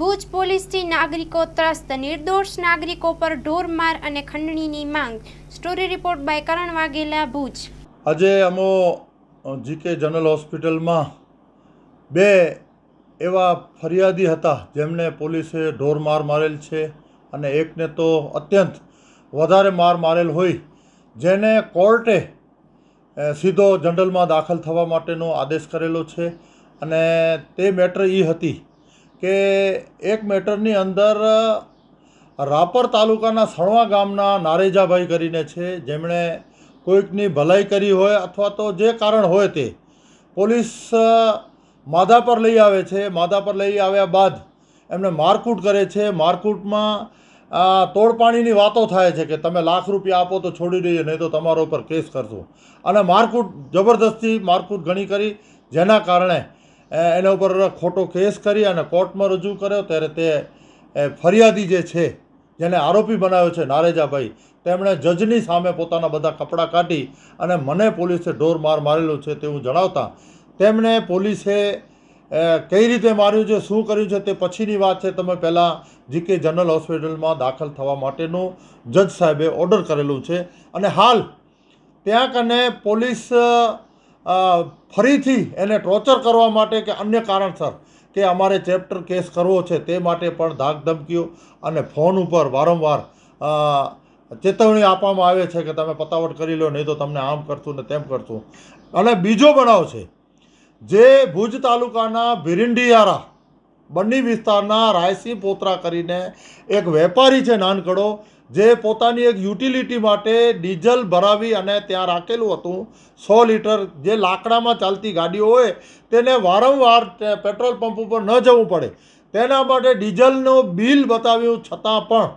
ભુજ પોલીસથી નાગરિકો ત્રસ્ત, નિર્દોષ નાગરિકો પર ઢોરમાર અને ખંડણીની માંગ. Story report by Karan Vaghela, Bhuj. આજે અમો જીકે જનરલ હોસ્પિટલમાં બે એવા ફરિયાદી હતા જેમને પોલીસે ઢોર માર મારેલ છે અને એકને તો અત્યંત વધારે માર મારેલ હોય, જેને કોર્ટે સીધો જનરલમાં દાખલ થવા માટેનો આદેશ કરેલો છે અને તે મેટર એ હતી કે એક મેટરની અંદર રાપર તાલુકાના સણવા ગામના નારેજાભાઈ કરીને છે, જેમણે કોઈકની ભલાઈ કરી હોય અથવા તો જે કારણ હોય તે પોલીસ માદા પર લઈ આવે છે. માદા પર લઈ આવ્યા બાદ એમને મારકૂટ કરે છે. મારકૂટમાં તોડપાણીની વાતો થાય છે કે તમે લાખ રૂપિયા આપો તો છોડી દઈએ, નહીં તો તમારા ઉપર કેસ કરશું. અને મારકૂટ જબરદસ્તી મારકૂટ ઘણી કરી, જેના કારણે એના ઉપર ખોટો કેસ કરી અને કોર્ટમાં રજૂ કર્યો, ત્યારે તે ફરિયાદી જે છે, જેને આરોપી બનાવ્યો છે, નારેજાભાઈ, તેમણે જજની સામે પોતાના બધા કપડાં કાઢી અને મને પોલીસે ઢોર માર મારેલો છે તેવું જણાવતા તેમણે પોલીસે કઈ રીતે માર્યું છે, શું કર્યું છે તે પછીની વાત છે. તમે પહેલાં જીકે જનરલ હોસ્પિટલમાં દાખલ થવા માટેનું જજ સાહેબે ઓર્ડર કરેલું છે. અને હાલ, ત્યાં કને પોલીસ ફરીથી એને ટોર્ચર કરવા માટે કે અન્ય કારણસર કે અમારે ચેપ્ટર કેસ કરવો છે તે માટે પણ ધાક ધમકીઓ અને ફોન ઉપર વારંવાર ચેતવણી આપવામાં આવે છે કે તમે પતાવટ કરી લો, નહીં તો તમને આમ કરશું ને તેમ કરશું. અને બીજો બનાવ છે, જે ભુજ તાલુકાના ભીરિંડીયારા બન્ની વિસ્તારના રાયસી પોતરા કરીને એક વેપારી છે નાનકડો જે પોતાની એક યુટિલિટી માટે ડીઝલ ભરાવી અને ત્યાં રાખેલું હતું, સો લીટર જે લાકડામાં ચાલતી ગાડીઓ હોય, તેને વારંવાર પેટ્રોલ પંપ ઉપર ન જવું પડે. તેના માટે ડીઝલનું બિલ બતાવ્યું છતાં પણ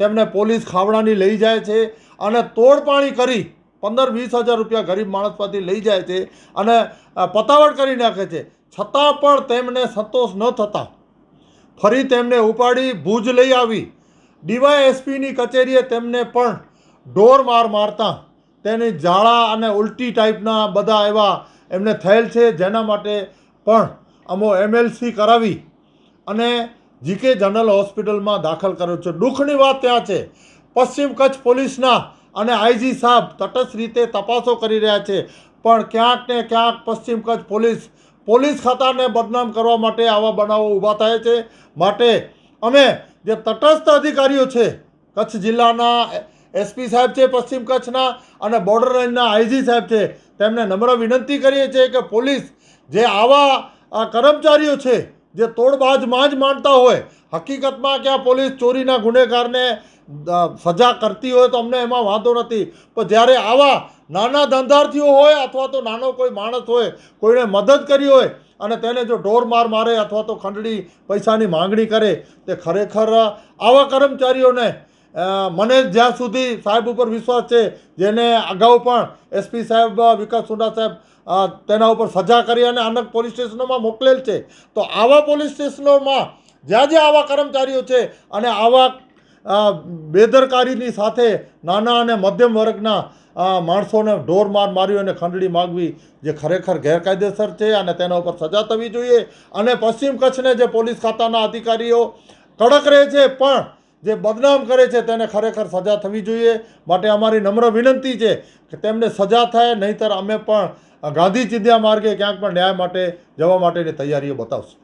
તેમને પોલીસ ખાવડાની લઈ જાય છે અને તોડપાણી કરી પંદર વીસ હજાર રૂપિયા ગરીબ માણસ પાસેથી લઈ જાય છે અને પતાવટ કરી નાખે છે. છતાં પણ તેમને સંતોષ ન થતા ફરી તેમને ઉપાડી ભુજ લઈ આવી. ડીવાયએસપીની કચેરીએ તેમને પણ ઢોર માર મારતા તેની ઝાડા અને ઉલટી ટાઈપના બધા એવા એમને થયેલ છે, જેના માટે પણ અમો એમએલસી કરાવી અને જીકે જનરલ હોસ્પિટલમાં દાખલ કર્યો છે. દુઃખની વાત ત્યાં છે. પશ્ચિમ કચ્છ પોલીસના અને આઈજી સાહેબ તટસ્થ રીતે તપાસો કરી રહ્યા છે. પણ ક્યાંક ને ક્યાંક પશ્ચિમ કચ્છ પોલીસ પોલીસ ખાતાને બદનામ કરવા માટે આવા બનાવો ઊભા થાય છે. માટે અમે જે તટસ્થ અધિકારીઓ છે, કચ્છ જિલ્લાના એસપી સાહેબ છે, પશ્ચિમ કચ્છના અને બોર્ડર રેન્જના આઈજી સાહેબ છે, તેમને નમ્ર વિનંતી કરીએ છીએ કે પોલીસ જે આવા કર્મચારીઓ છે, જે તોડબાજમાં જ માનતા હોય, હકીકતમાં કે આ પોલીસ ચોરીના ગુનેગારને સજા કરતી હોય તો અમને એમાં વાંધો નથી. પણ જ્યારે આવા નાના ધંધાર્થીઓ હોય અથવા તો નાનો કોઈ માણસ હોય, કોઈને મદદ કરી હોય અને તેને જો ઢોર માર મારે અથવા તો ખંડણી પૈસાની માંગણી કરે, તે ખરેખર આવા કર્મચારીઓને મને જ્યાં સુધી સાહેબ ઉપર વિશ્વાસ છે, જેને અગાઉ પણ એસપી સાહેબ વિકાસ સુંડા સાહેબ તેના ઉપર સજા કરી અને અનેક પોલીસ સ્ટેશનોમાં મોકલેલ છે, તો આવા પોલીસ સ્ટેશનોમાં જ્યાં જ્યાં આવા કર્મચારીઓ છે અને આવા બેદરકારીની સાથે નાના અને મધ્યમ વર્ગના માણસોને ઢોર માર માર્યો અને ખંડણી માગવી જે ખરેખર ગેરકાયદેસર છે અને તેના ઉપર સજા થવી જોઈએ. અને પશ્ચિમ કચ્છને જે પોલીસ ખાતાના અધિકારીઓ કડક રહે છે, પણ જે બદનામ કરે છે તેને ખરેખર સજા થવી જોઈએ માટે અમારી નમ્ર વિનંતી છે કે તેમને સજા થાય, નહીંતર અમે પણ ગાંધી ચિંધ્યા માર્ગે ક્યાંક પણ ન્યાય માટે જવા માટેની તૈયારીઓ બતાવશું.